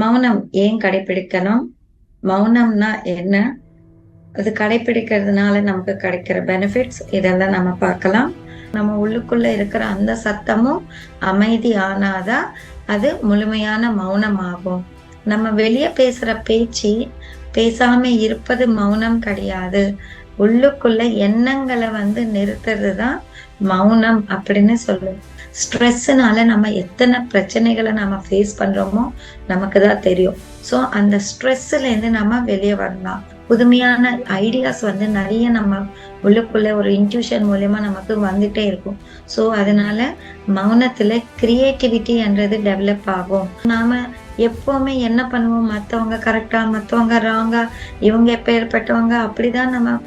மௌனம் ஏன் கடைபிடிக்கணும் மௌனம்னா என்ன? அது கடைபிடிக்கிறதுனால நமக்கு கிடைக்கிற பெனிஃபிட்ஸ் இதெல்லாம் நம்ம பார்க்கலாம். நம்ம உள்ளுக்குள்ள இருக்கிற அந்த சத்தமும் அமைதி ஆனாதான் அது முழுமையான மௌனம் ஆகும் நம்ம வெளியே பேசுற பேச்சு பேசாம இருப்பது மௌனம் கிடையாது. உள்ளுக்குள்ள எண்ணங்களை வந்து நிறுத்துறது தான் மௌனம் அப்படின்னு சொல்லுவோம். ஸ்ட்ரெஸ்ஸுனால நம்ம எத்தனை பிரச்சனைகளை நம்ம ஃபேஸ் பண்ணுறோமோ நமக்கு தான் தெரியும். ஸோ அந்த ஸ்ட்ரெஸ்ஸுலேருந்து நம்ம வெளியே வரலாம். புதுமையான ஐடியாஸ் வந்து நிறைய நம்ம உள்ளுக்குள்ளே ஒரு இன்ட்யூஷன் மூலயமா நமக்கு வந்துட்டே இருக்கும். ஸோ அதனால மௌனத்தில் கிரியேட்டிவிட்டி என்றது டெவலப் ஆகும். நாம எப்போவுமே என்ன பண்ணுவோம்? மற்றவங்க கரெக்டா மற்றவங்க ராங்கா இவங்க எப்பேற்பட்டவங்க அப்படிதான் நம்ம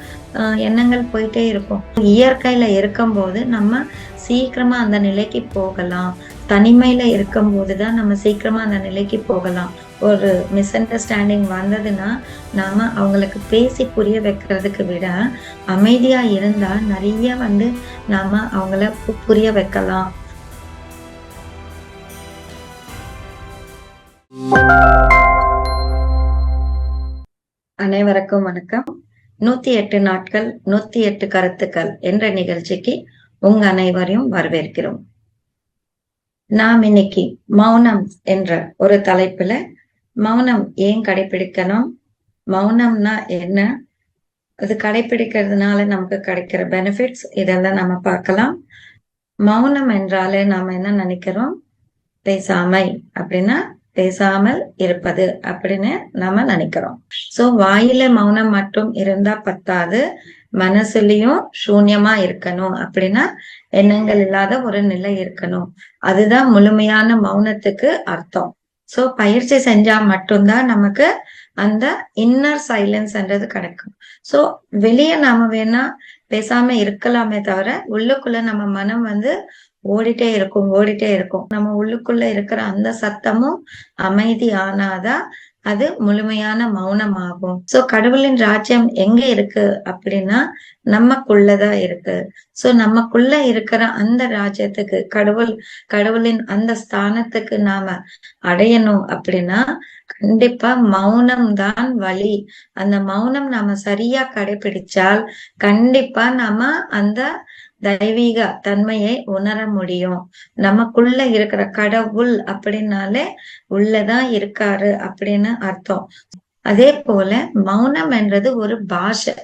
எண்ணங்கள் போயிட்டே இருக்கும். இயற்கையில இருக்கும்போது நம்ம சீக்கிரமா அந்த நிலைக்கு போகலாம். தனிமையில இருக்கும்போது தான் நம்ம சீக்கிரமா அந்த நிலைக்கு போகலாம். ஒரு மிஸ் அண்டர்ஸ்டாண்டிங் வந்ததுன்னா நாம அவங்களுக்கு பேசி புரிய வைக்கிறதுக்கு விட அமைதியா இருந்தால் நிறைய வந்து நாம அவங்கள புரிய வைக்கலாம். அனைவருக்கும் வணக்கம். நூத்தி எட்டு நாட்கள் நூத்தி எட்டு கருத்துக்கள் என்ற நிகழ்ச்சிக்கு உங்க அனைவரையும் வரவேற்கிறோம். நாம் இன்னைக்கு மௌனம் என்ற ஒரு தலைப்புல மௌனம் ஏன் கடைபிடிக்கணும்? மௌனம்னா என்ன? அது கடைபிடிக்கிறதுனால நமக்கு கிடைக்கிற பெனிஃபிட்ஸ் இதெல்லாம் நம்ம பார்க்கலாம். மௌனம் என்றாலே நாம என்ன நினைக்கிறோம்? பேசாமை அப்படின்னா பேசாமல் இருப்பது அப்படின்னு நாம நினைக்கிறோம். சோ வாயில மௌனம் மட்டும் இருந்தா பத்தாது. மனசுலயும் சூன்யமா இருக்கணும் அப்படின்னா எண்ணங்கள் இல்லாத ஒரு நிலை இருக்கணும். அதுதான் முழுமையான மௌனத்துக்கு அர்த்தம். சோ பயிற்சி செஞ்சா மட்டும்தான் நமக்கு அந்த இன்னர் சைலன்ஸ்ன்றது கிடைக்கும். சோ வெளியே நாம வேணா பேசாம இருக்கலாமே தவிர உள்ளுக்குள்ள நம்ம மனம் வந்து ஓடிட்டே இருக்கும் ஓடிட்டே இருக்கும். நம்ம உள்ளுக்குள்ள இருக்கிற அந்த சத்தமும் அமைதி ஆனாதான் அது முழுமையான மௌனம் ஆகும் சோ கடவுளின் ராஜ்யம் எங்க இருக்கு அப்படின்னா நமக்குள்ளதான் இருக்கு. சோ நமக்குள்ள இருக்கிற அந்த ராஜ்யத்துக்கு கடவுள் கடவுளின் அந்த ஸ்தானத்துக்கு நாம அடையணும் அப்படின்னா கண்டிப்பா மௌனம் தான் வழி. அந்த மௌனம் நாம சரியா கடைபிடிச்சால் கண்டிப்பா நாம அந்த தெய்வீக தன்மையை உணர முடியும். நமக்குள்ள இருக்கிற கடவுள் அப்படின்னாலே உள்ளதான் இருக்காரு அப்படின்னு அர்த்தம். அதே போல மௌனம் என்றது ஒரு பாஷை.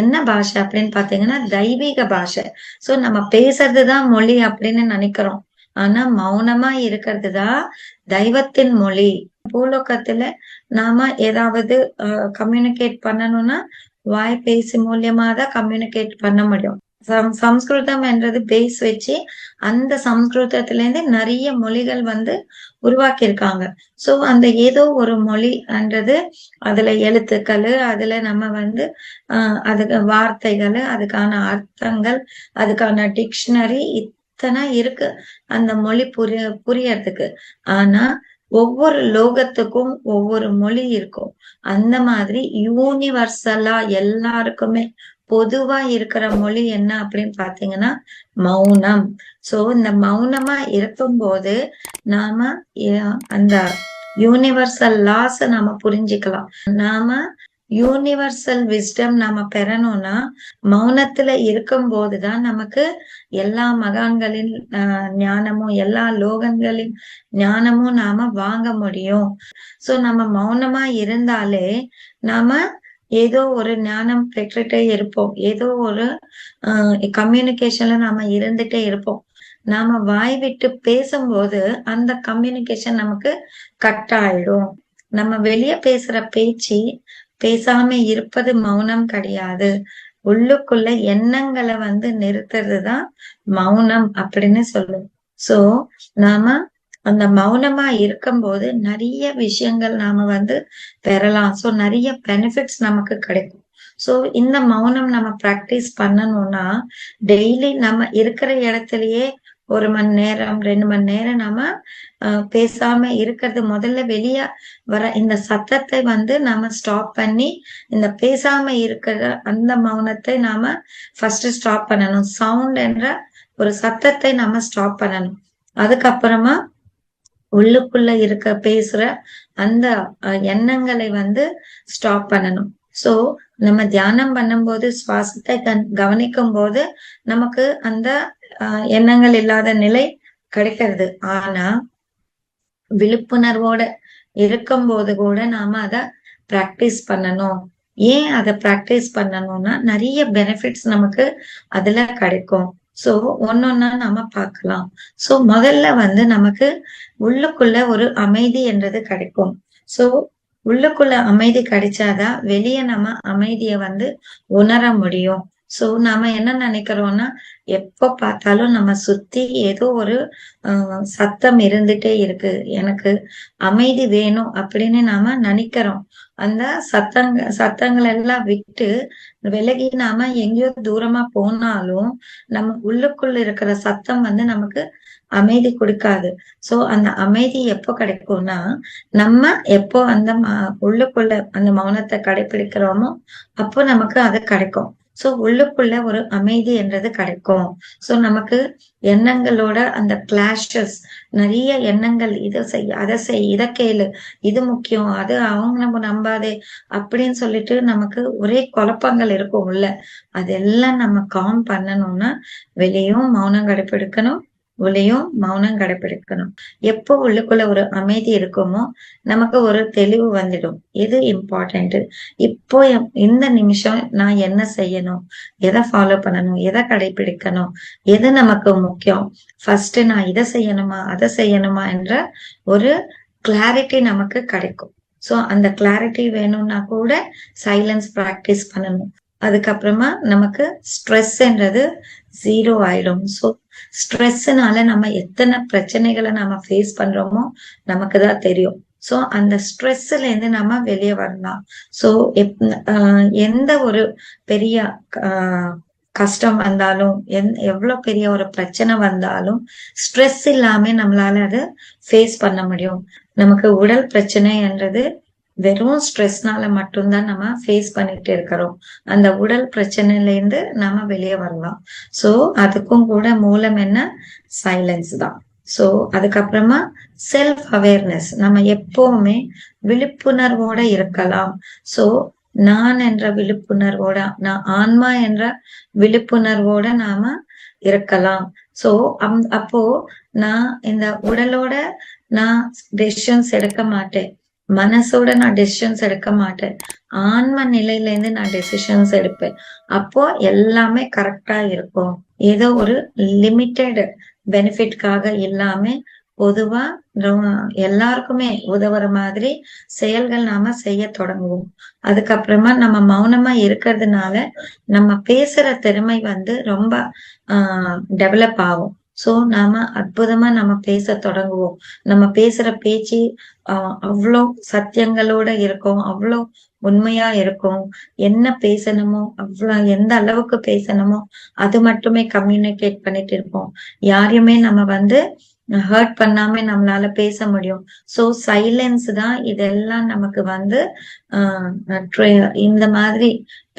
என்ன பாஷை அப்படின்னு பாத்தீங்கன்னா தெய்வீக பாஷை. சோ நம்ம பேசுறதுதான் மொழி அப்படின்னு நினைக்கிறோம். ஆனா மௌனமா இருக்கிறது தான் தெய்வத்தின் மொழி. பூலோகத்துல நாம ஏதாவது கம்யூனிகேட் பண்ணணும்னா வாய் பேசி மூலியமா தான் கம்யூனிகேட் பண்ண முடியும். சம்ஸ்கிருதம் என்றது பேஸ் வச்சு அந்த சம்ஸ்கிருதத்துல இருந்து நிறைய மொழிகள் வந்து உருவாக்கியிருக்காங்க. சோ அந்த ஏதோ ஒரு மொழி என்றது அதுல எழுத்துக்கள் அதுல நம்ம வந்து ஆஹ் அதுக்கு வார்த்தைகள் அதுக்கான அர்த்தங்கள் அதுக்கான டிக்ஷனரி இத்தனை இருக்கு அந்த மொழி புரிய புரியறதுக்கு. ஆனா ஒவ்வொரு லோகத்துக்கும் ஒவ்வொரு மொழி இருக்கும். அந்த மாதிரி யூனிவர்சலா எல்லாருக்குமே பொதுவா இருக்கிற மொழி என்ன அப்படின்னு பாத்தீங்கன்னா மௌனம். சோ இந்த மௌனமா இருக்கும்போது நாம அந்த யூனிவர்சல் லாஸ் நாம புரிஞ்சுக்கலாம். நாம யூனிவர்சல் விஸ்டம் நாம பெறணும்னா மௌனத்துல இருக்கும் போதுதான் நமக்கு எல்லா மகான்களின் ஞானமும் எல்லா லோகங்களின் ஞானமும் நாம வாங்க முடியும். சோ நம்ம மௌனமா இருந்தாலே நாம ஏதோ ஒரு ஞானம் பெற்றுட்டே இருப்போம். ஏதோ ஒரு கம்யூனிகேஷன்ல நாம இருந்துட்டே இருப்போம். நாம வாய் விட்டு பேசும்போது அந்த கம்யூனிகேஷன் நமக்கு கட் ஆயிடும். நம்ம வெளியே பேசுற பேச்சு பேசாம இருப்பது மௌனம் கிடையாது. உள்ளுக்குள்ள எண்ணங்களை வந்து நிறுத்துறது தான் மௌனம் அப்படின்னு சொல்லுவோம். சோ நாம அந்த மௌனமா இருக்கும்போது நிறைய விஷயங்கள் நாம வந்து பெறலாம். ஸோ நிறைய பெனிஃபிட்ஸ் நமக்கு கிடைக்கும். ஸோ இந்த மௌனம் நம்ம ப்ராக்டிஸ் பண்ணணும்னா டெய்லி நம்ம இருக்கிற இடத்துலயே ஒரு மணி நேரம் ரெண்டு மணி நேரம் நம்ம பேசாம இருக்கிறது முதல்ல வெளியே வர இந்த சத்தத்தை வந்து நாம ஸ்டாப் பண்ணி இந்த பேசாம இருக்கிற அந்த மௌனத்தை நாம ஃபர்ஸ்ட் ஸ்டாப் பண்ணணும். சவுண்ட் என்ற ஒரு சத்தத்தை நாம ஸ்டாப் பண்ணணும். அதுக்கப்புறமா உள்ளுக்குள்ள இருக்க பேசுற அந்த எண்ணங்களை வந்து ஸ்டாப் பண்ணணும். சோ நம்ம தியானம் பண்ணும்போது சுவாசத்தை கவனிக்கும் போது நமக்கு அந்த எண்ணங்கள் இல்லாத நிலை கிடைக்கிறது. ஆனா விழிப்புணர்வோட இருக்கும் போது கூட நாம அத பிராக்டிஸ் பண்ணணும். ஏன் அதை பிராக்டிஸ் பண்ணணும்னா நிறைய பெனிஃபிட்ஸ் நமக்கு அதுல கிடைக்கும். சோ ஒன்னொன்னா நாம பார்க்கலாம். சோ முதல்ல வந்து நமக்கு உள்ளுக்குள்ள ஒரு அமைதி என்றது கிடைக்கும். சோ உள்ளுக்குள்ள அமைதி கிடைச்சாதான் வெளியே நம்ம அமைதியை வந்து உணர முடியும். சோ நாம என்ன நினைக்கிறோம்னா எப்ப பார்த்தாலும் நம்ம சுத்தி ஏதோ ஒரு சத்தம் இருந்துட்டே இருக்கு. எனக்கு அமைதி வேணும் அப்படின்னு நாம நினைக்கிறோம். அந்த சத்தங்க சத்தங்கள் எல்லாம் விட்டு விலகி நாம எங்கேயோ தூரமா போனாலும் நம்ம உள்ளுக்குள்ள இருக்கிற சத்தம் வந்து நமக்கு அமைதி கொடுக்காது. சோ அந்த அமைதி எப்போ கிடைக்கும்னா நம்ம எப்போ அந்த உள்ளுக்குள்ள அந்த மௌனத்தை கடைபிடிக்கிறோமோ அப்போ நமக்கு அது கிடைக்கும். சோ உள்ளுக்குள்ள ஒரு அமைதி என்றது கிடைக்கும். சோ நமக்கு எண்ணங்களோட அந்த கிளாஷஸ் நிறைய எண்ணங்கள் இதை செய் அதை செய் இதை கேளு இது முக்கியம் அது அவங்க நம்ம நம்பாதே அப்படின்னு சொல்லிட்டு நமக்கு ஒரே குழப்பங்கள் இருக்கும் உள்ள. அதெல்லாம் நம்ம காம் பண்ணணும்னா வெளியும் மௌனம் கடைப்பிடிக்கணும். உள்ளேயும் மௌனம் கடைபிடிக்கணும். எப்போ உள்ளுக்குள்ள ஒரு அமைதி இருக்குமோ நமக்கு ஒரு தெளிவு வந்துடும். இது இம்பார்ட்டன்ட் இப்போ இந்த நிமிஷம் நான் என்ன செய்யணும்? எதை ஃபாலோ பண்ணணும்? எதை கடைபிடிக்கணும்? எது நமக்கு முக்கியம்? ஃபர்ஸ்ட் நான் இதை செய்யணுமா? அதை செய்யணுமா? என்ற ஒரு கிளாரிட்டி நமக்கு கிடைக்கும். சோ அந்த கிளாரிட்டி வேணும்னா கூட சைலன்ஸ் ப்ராக்டிஸ் பண்ணணும். அதுக்கப்புறமா நமக்கு ஸ்ட்ரெஸ்ன்றது ஜீரோ ஆயிடும். ஸோ ஸ்ட்ரெஸ்னால நம்ம எத்தனை பிரச்சனைகளை நம்ம ஃபேஸ் பண்றோமோ நமக்கு தான் தெரியும். ஸோ அந்த ஸ்ட்ரெஸ்ல இருந்து நம்ம வெளியே வரலாம். ஸோ எந்த ஒரு பெரிய கஷ்டம் வந்தாலும் எந் எவ்வளவு பெரிய ஒரு பிரச்சனை வந்தாலும் ஸ்ட்ரெஸ் இல்லாம நம்மளால அதை ஃபேஸ் பண்ண முடியும். நமக்கு உடல் பிரச்சனை என்றது வெறும் ஸ்ட்ரெஸ்னால மட்டும்தான் நம்ம ஃபேஸ் பண்ணிட்டு இருக்கிறோம். அந்த உடல் பிரச்சனையில இருந்து நம்ம வெளியே வரலாம். ஸோ அதுக்கும் கூட மூலம் என்ன? சைலன்ஸ் தான். ஸோ அதுக்கப்புறமா செல்ஃப் அவேர்னஸ் நம்ம எப்பவுமே விழிப்புணர்வோட இருக்கலாம். ஸோ நான் என்ற விழிப்புணர்வோட நான் ஆன்மா என்ற விழிப்புணர்வோட நாம இருக்கலாம். சோ அப்போ நான் இந்த உடலோட நான் டெசிஷன்ஸ் எடுக்க மாட்டேன். மனசோட நான் டெசிஷன்ஸ் எடுக்க மாட்டேன். ஆன்ம நிலையில இருந்து நான் டெசிஷன்ஸ் எடுப்பேன். அப்போ எல்லாமே கரெக்டா இருக்கும். ஏதோ ஒரு லிமிட்டெட் பெனிஃபிட்காக இல்லாம பொதுவா எல்லாருக்குமே உதவுற மாதிரி செயல்கள் நாம செய்ய தொடங்குவோம். அதுக்கப்புறமா நம்ம மௌனமா இருக்கிறதுனால நம்ம பேசுற திறமை வந்து ரொம்ப ஆஹ் டெவலப் ஆகும். சோ நாம அற்புதமா நம்ம பேச தொடங்குவோம். நம்ம பேசுற பேச்சு ஆஹ் அவ்வளோ சத்தியங்களோட இருக்கும் அவ்வளோ உண்மையா இருக்கும். என்ன பேசணுமோ அவ்வளோ எந்த அளவுக்கு பேசணுமோ அது மட்டுமே கம்யூனிகேட் பண்ணிட்டு இருப்போம். யாரையுமே நம்ம வந்து ஹர்ட் பண்ணாம நம்மளால பேச முடியும். சோ சைலன்ஸ் தான் இதெல்லாம் நமக்கு வந்து ஆஹ் இந்த மாதிரி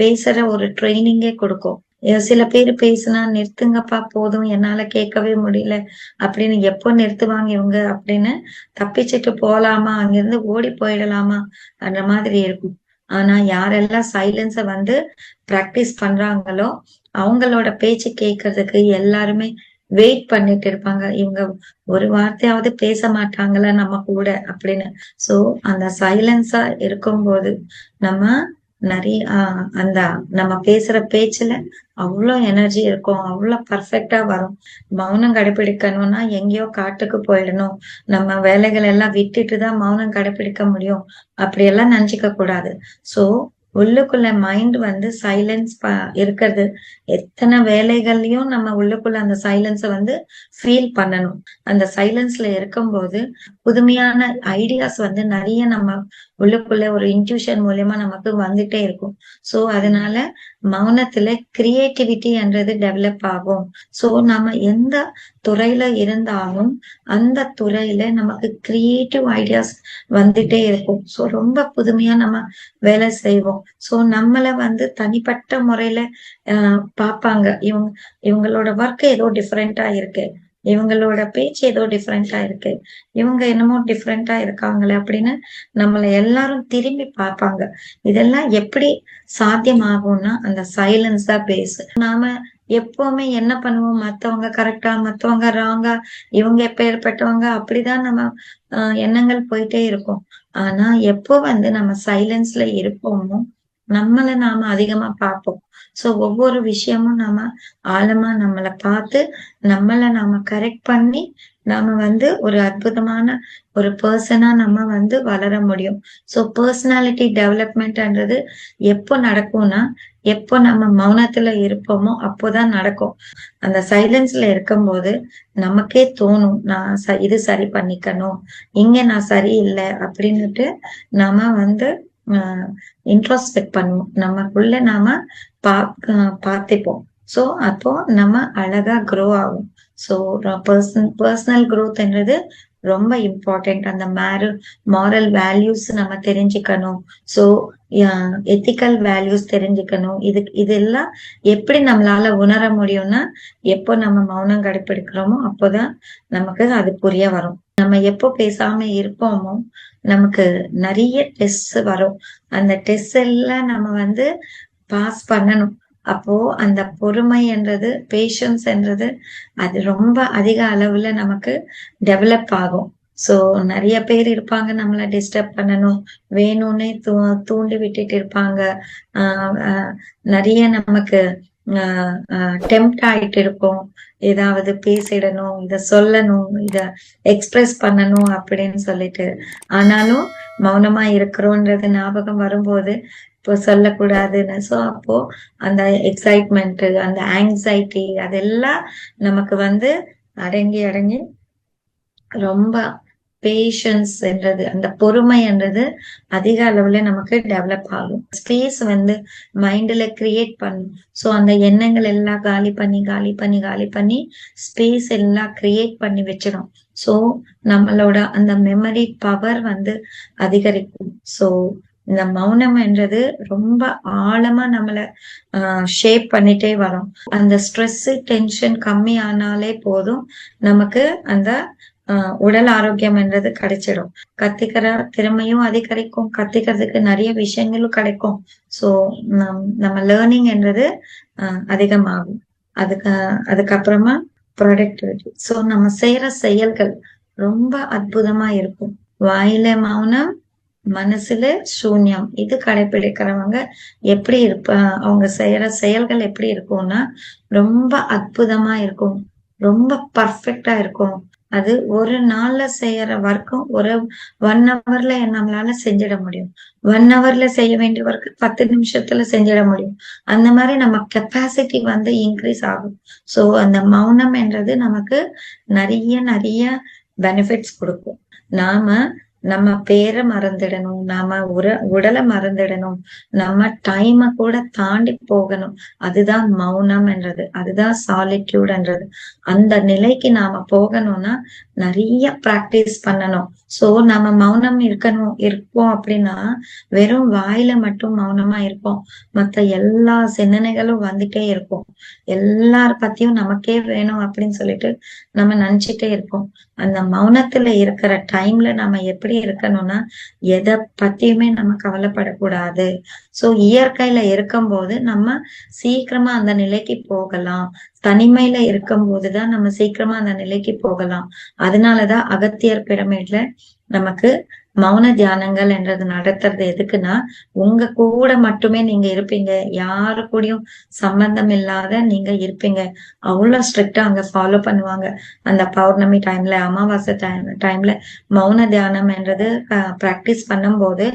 பேசுற ஒரு ட்ரைனிங்கே கொடுக்கும். சில பேர் பேசினா நிறுத்துங்கப்பா போதும் என்னால கேட்கவே முடியல. அப்படின்னு எப்போ நிறுத்துவாங்க இவங்க? அப்படின்னு தப்பிச்சுட்டு போலாமா? அங்கிருந்து ஓடி போயிடலாமா? அந்த மாதிரி இருக்கும். ஆனா யாரெல்லாம் சைலன்ஸ வந்து பிராக்டிஸ் பண்றாங்களோ அவங்களோட பேச்சு கேட்கறதுக்கு எல்லாருமே வெயிட் பண்ணிட்டு இருப்பாங்க. இவங்க ஒரு வார்த்தையாவது பேச மாட்டாங்களா நம்ம கூட அப்படின்னு. சோ அந்த சைலன்ஸா இருக்கும்போது நம்ம நிறைய அந்த நம்ம பேசுற பேச்சுல அவ்வளவு எனர்ஜி இருக்கும் அவ்வளவு பர்ஃபெக்டா வரும். மௌனம் கடைபிடிக்கணும்னா எங்கேயோ காட்டுக்கு போயிடணும். நம்ம வேலைகள் எல்லாம் விட்டுட்டு தான் மௌனம் கடைபிடிக்க முடியும். அப்படியெல்லாம் நினைச்சுக்க கூடாது. சோ உள்ளுக்குள்ள மைண்ட் வந்து சைலன்ஸ் இருக்கிறது. எத்தனை வேலைகள்லயும் நம்ம உள்ளுக்குள்ள அந்த சைலன்ஸை வந்து ஃபீல் பண்ணணும். அந்த சைலன்ஸ்ல இருக்கும்போது புதுமையான ஐடியாஸ் வந்து நிறைய நம்ம உள்ளுக்குள்ள ஒரு இன்ட்யூஷன் மூலியமா நமக்கு வந்துட்டே இருக்கும். சோ அதனால மௌனத்துல கிரியேட்டிவிட்டி என்றது டெவலப் ஆகும். சோ நம்ம எந்த துறையில இருந்தாலும் அந்த துறையில நமக்கு கிரியேட்டிவ் ஐடியாஸ் வந்துட்டே இருக்கும். சோ ரொம்ப புதுமையா நம்ம வேலை செய்வோம். சோ நம்மள வந்து தனிப்பட்ட முறையில ஆஹ் பார்ப்பாங்க. இவங்க இவங்களோட ஒர்க் ஏதோ டிஃப்ரெண்டா இருக்கு. இவங்களோட பேச்சு ஏதோ டிஃப்ரெண்டா இருக்கு. இவங்க என்னமோ டிஃப்ரெண்டா இருக்காங்களே அப்படின்னு நம்மள எல்லாரும் திரும்பி பார்ப்பாங்க. இதெல்லாம் எப்படி சாத்தியமாகும்னா அந்த சைலன்ஸ் தான் பேசு நாம எப்பவுமே என்ன பண்ணுவோம்? மத்தவங்க கரெக்டா மத்தவங்க ராங்கா இவங்க எப்பேற்பட்டவங்க அப்படிதான் நம்ம எண்ணங்கள் போயிட்டே இருக்கும். ஆனா எப்போ வந்து நம்ம சைலன்ஸ்ல இருப்போமோ நம்மளை நாம அதிகமா பார்ப்போம். சோ ஒவ்வொரு விஷயமும் நாம ஆழமா நம்மளை பார்த்து நம்மளை நாம கரெக்ட் பண்ணி நாம வந்து ஒரு அற்புதமான ஒரு பர்சனா நம்ம வந்து வளர முடியும். சோ பர்சனாலிட்டி டெவலப்மெண்ட்ன்றது எப்போ நடக்கும்னா எப்போ நம்ம மௌனத்துல இருப்போமோ அப்போதான் நடக்கும். அந்த சைலன்ஸ்ல இருக்கும்போது நமக்கே தோணும் நான் ச இது சரி பண்ணிக்கணும். இங்க நான் சரியில்லை அப்படின்னுட்டு நாம வந்து இன்ட்ரோஸ்பெக்ட் பண்ணுவோம் நமக்குள்ள நாம பா பார்த்துப்போம். ஸோ அப்போ நம்ம அழகா க்ரோ ஆகும். ஸோ பர்சன் பர்சனல் க்ரோத்ன்றது ரொம்ப இம்பார்ட்டன்ட் அந்த மேரல் மாரல் வேல்யூஸ் நம்ம தெரிஞ்சுக்கணும். ஸோ எத்திக்கல் வேல்யூஸ் தெரிஞ்சுக்கணும். இது இதெல்லாம் எப்படி நம்மளால உணர முடியும்னா எப்போ நம்ம மௌனம் கடைப்பிடிக்கிறோமோ அப்போதான் நமக்கு அது புரிய வரும். நம்ம எப்போ பேசாம இருப்போமோ நமக்கு நிறைய டெஸ்ட் வரும். அந்த டெஸ்ட் எல்லாம் நம்ம வந்து பாஸ் பண்ணணும். அப்போ அந்த பொறுமை என்றது பேஷன்ஸ் என்றது அது ரொம்ப அதிக அளவுல நமக்கு டெவலப் ஆகும். சோ நிறைய பேர் இருப்பாங்க நம்மள டிஸ்டர்ப் பண்ணணும். வேணும்னே தூ தூண்டி விட்டுட்டு இருப்பாங்க. நிறைய நமக்கு டெம்ட் ஆயிட்டு இருக்கும். ஏதாவது பேசிடணும் இத சொல்லணும் இத எக்ஸ்பிரஸ் பண்ணணும் அப்படின்னு சொல்லிட்டு. ஆனாலும் மௌனமா இருக்கிறோன்றது ஞாபகம் வரும்போது இப்போ சொல்லக்கூடாதுன்னு. ஸோ அப்போ அந்த எக்ஸைட்மெண்ட் அந்த ஆங்ஸைட்டி அதெல்லாம் நமக்கு வந்து அடங்கி அடங்கி ரொம்ப பேஷன்ஸ் என்றது அந்த பொறுமை என்றது அதிக அளவுல நமக்கு டெவலப் ஆகும். ஸ்பேஸ் வந்து மைண்ட்ல கிரியேட் பண்ணும் ஸோ அந்த எண்ணங்கள் எல்லாம் காலி பண்ணி காலி பண்ணி காலி பண்ணி ஸ்பேஸ் எல்லாம் கிரியேட் பண்ணி வச்சிடும் ஸோ நம்மளோட அந்த மெமரி பவர் வந்து அதிகரிக்கும். ஸோ இந்த மௌனம் என்றது ரொம்ப ஆழமா நம்மள ஷேப் பண்ணிட்டே வரும். அந்த ஸ்ட்ரெஸ் டென்ஷன் கம்மி ஆனாலே போதும் நமக்கு அந்த உடல் ஆரோக்கியம் என்றது கிடைச்சிடும் கத்துக்கிற திறமையும் அதிகரிக்கும். கத்துக்கிறதுக்கு நிறைய விஷயங்களும் கிடைக்கும். சோ நம்ம லேர்னிங் என்றது அதிகமாகும். அதுக்கு அதுக்கப்புறமா ப்ரொடக்டிவிட்டி சோ நம்ம செய்யற செயல்கள் ரொம்ப அற்புதமா இருக்கும். வாயில மௌனம் மனசுல சூன்யம். இது கடைபிடிக்கிறவங்க எப்படி இருப்ப அவங்க செய்யற செயல்கள் எப்படி இருக்கும்னா ரொம்ப அற்புதமா இருக்கும். ரொம்ப பர்ஃபெக்டா இருக்கும். அது ஒரு நாள்ல செய்யற ஒர்க்கும் ஒரு ஒன் ஹவர்ல நம்மளால செஞ்சிட முடியும். ஒன் ஹவர்ல செய்ய வேண்டிய ஒர்க்கு பத்து நிமிஷத்துல செஞ்சிட முடியும். அந்த மாதிரி நம்ம கெப்பாசிட்டி வந்து இன்க்ரீஸ் ஆகும். சோ அந்த மௌனம் என்றது நமக்கு நிறைய நிறைய பெனிஃபிட்ஸ் கொடுக்கும். நாம நம்ம பேரை மறந்துடணும் நாம உர உடலை மறந்துடணும் நம்ம டைம கூட தாண்டி போகணும். அதுதான் மௌனம்ன்றது அதுதான் சாலிட்யூட்ன்றது அந்த நிலைக்கு நாம போகணும்னா நிறைய பிராக்டிஸ் பண்ணணும். சோ நம்ம மௌனம் இருக்கணும் இருப்போம் அப்படின்னா வெறும் வாயில மட்டும் மௌனமா இருப்போம். மத்த எல்லா சிந்தனைகளும் வந்துட்டே இருக்கும். எல்லார பத்தியும் நமக்கே வேணும் அப்படின்னு சொல்லிட்டு நம்ம நினைச்சிட்டே இருப்போம். அந்த மௌனத்துல இருக்கிற டைம்ல நம்ம எப்படி இருக்கணும்னா எதை பத்தியுமே நம்ம கவலைப்படக்கூடாது. சோ இயற்கையில இருக்கும்போது நம்ம சீக்கிரமா அந்த நிலைக்கு போகலாம். தனிமையில இருக்கும் போதுதான் நம்ம சீக்கிரமா அந்த நிலைக்கு போகலாம். அதனாலதான் அகத்தியர் பிரமிட்ல நமக்கு மௌன தியானங்கள் என்றது நடத்துறது எதுக்குன்னா உங்க கூட மட்டுமே நீங்க இருப்பீங்க. யாரு கூடயும் சம்பந்தம் இல்லாத நீங்க இருப்பீங்க. அவ்வளவு ஸ்ட்ரிக்டா அங்க ஃபாலோ பண்ணுவாங்க. அந்த பௌர்ணமி டைம்ல அமாவாசை டைம் டைம்ல மௌன தியானம் என்றது பிராக்டிஸ் பண்ணும்போது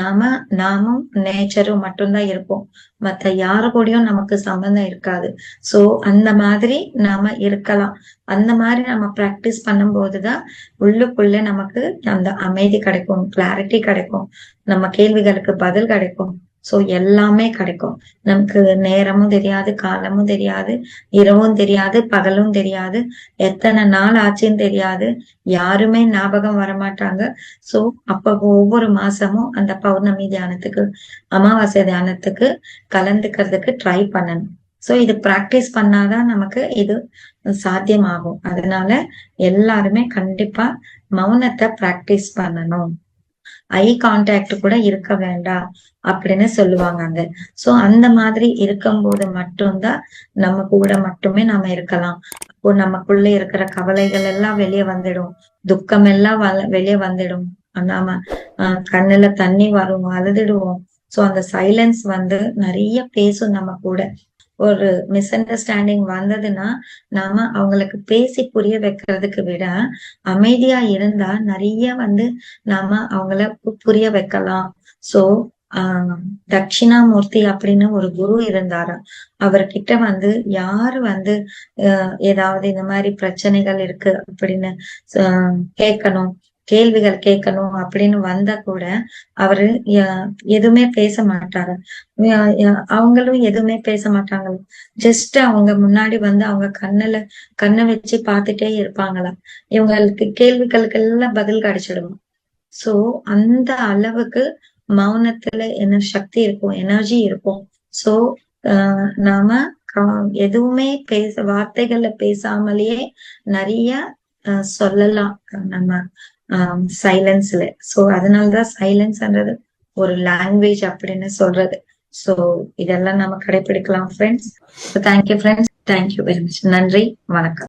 நாம நாமும் நேச்சரும் மட்டும்தான் இருப்போம். மத்த யாரு கூடயும் நமக்கு சம்பந்தம் இருக்காது. சோ அந்த மாதிரி நாம இருக்கலாம். அந்த மாதிரி நம்ம பிராக்டிஸ் பண்ணும்போதுதான் உள்ளுக்குள்ள நமக்கு அந்த அமைதி கிடைக்கும் கிளாரிட்டி கிடைக்கும். நம்ம கேள்விகளுக்கு பதில் கிடைக்கும். சோ எல்லாமே கிடைக்கும். நமக்கு நேரமும் தெரியாது காலமும் தெரியாது இரவும் தெரியாது பகலும் தெரியாது எத்தனை நாள் ஆச்சுன்னு தெரியாது. யாருமே ஞாபகம் வரமாட்டாங்க. சோ அப்ப ஒவ்வொரு மாசமும் அந்த பௌர்ணமி தியானத்துக்கு அமாவாசை தியானத்துக்கு கலந்துக்கிறதுக்கு ட்ரை பண்ணணும். சோ இது பிராக்டிஸ் பண்ணாதான் நமக்கு இது சாத்தியமாகும். அதனால எல்லாருமே கண்டிப்பா மௌனத்தை பிராக்டிஸ் பண்ணணும். ஐ கான்டாக்ட் கூட இருக்க வேண்டாம் அப்படின்னு சொல்லுவாங்க அங்க சோ அந்த மாதிரி இருக்கும்போது மட்டும்தான் நம்ம கூட மட்டுமே நாம இருக்கலாம். அப்போ நமக்குள்ள இருக்கிற கவலைகள் எல்லாம் வெளியே வந்துடும். துக்கம் எல்லாம் வெளியே வந்துடும். நாம கண்ணுல தண்ணி வரும் அழுதுடுவோம். சோ அந்த சைலன்ஸ் வந்து நிறைய பேசும் நம்ம கூட. ஒரு மிஸ் அண்டர்ஸ்டாண்டிங் வந்ததுன்னா நாம அவங்களுக்கு பேசி புரிய வைக்கிறதுக்கு விட அமைதியா இருந்தா நிறைய வந்து நாம அவங்கள புரிய வைக்கலாம். சோ ஆஹ் தட்சிணாமூர்த்தி அப்படின்னு ஒரு குரு இருந்தாரா. அவர்கிட்ட வந்து யாரு வந்து ஏதாவது இந்த மாதிரி பிரச்சனைகள் இருக்கு அப்படின்னு கேட்கணும். கேள்விகள் கேட்கணும் அப்படின்னு வந்தா கூட அவரு எதுவுமே பேச மாட்டாரு. அவங்களும் எதுவுமே பேச மாட்டாங்க. ஜஸ்ட் அவங்க முன்னாடி வந்து அவங்க கண்ணுல கண்ணை வச்சு பார்த்துட்டே இருப்பாங்களாம் இவங்களுக்கு கேள்விகளுக்கு எல்லாம் பதில் கிடைச்சிடும். சோ அந்த அளவுக்கு மௌனத்துல என்ன சக்தி இருக்கும் எனர்ஜி இருக்கும். சோ நாம எதுவுமே பேச வார்த்தைகள்ல பேசாமலேயே நிறைய சொல்லலாம். நம்ம சைலன்ஸ்ல சோ அதனாலதான் சைலன்ஸ்ன்றது ஒரு லாங்குவேஜ் அப்படின்னு சொல்றது. சோ இதெல்லாம் நம்ம கடைபிடிக்கலாம் friends thank you friends thank you very much நன்றி வணக்கம்.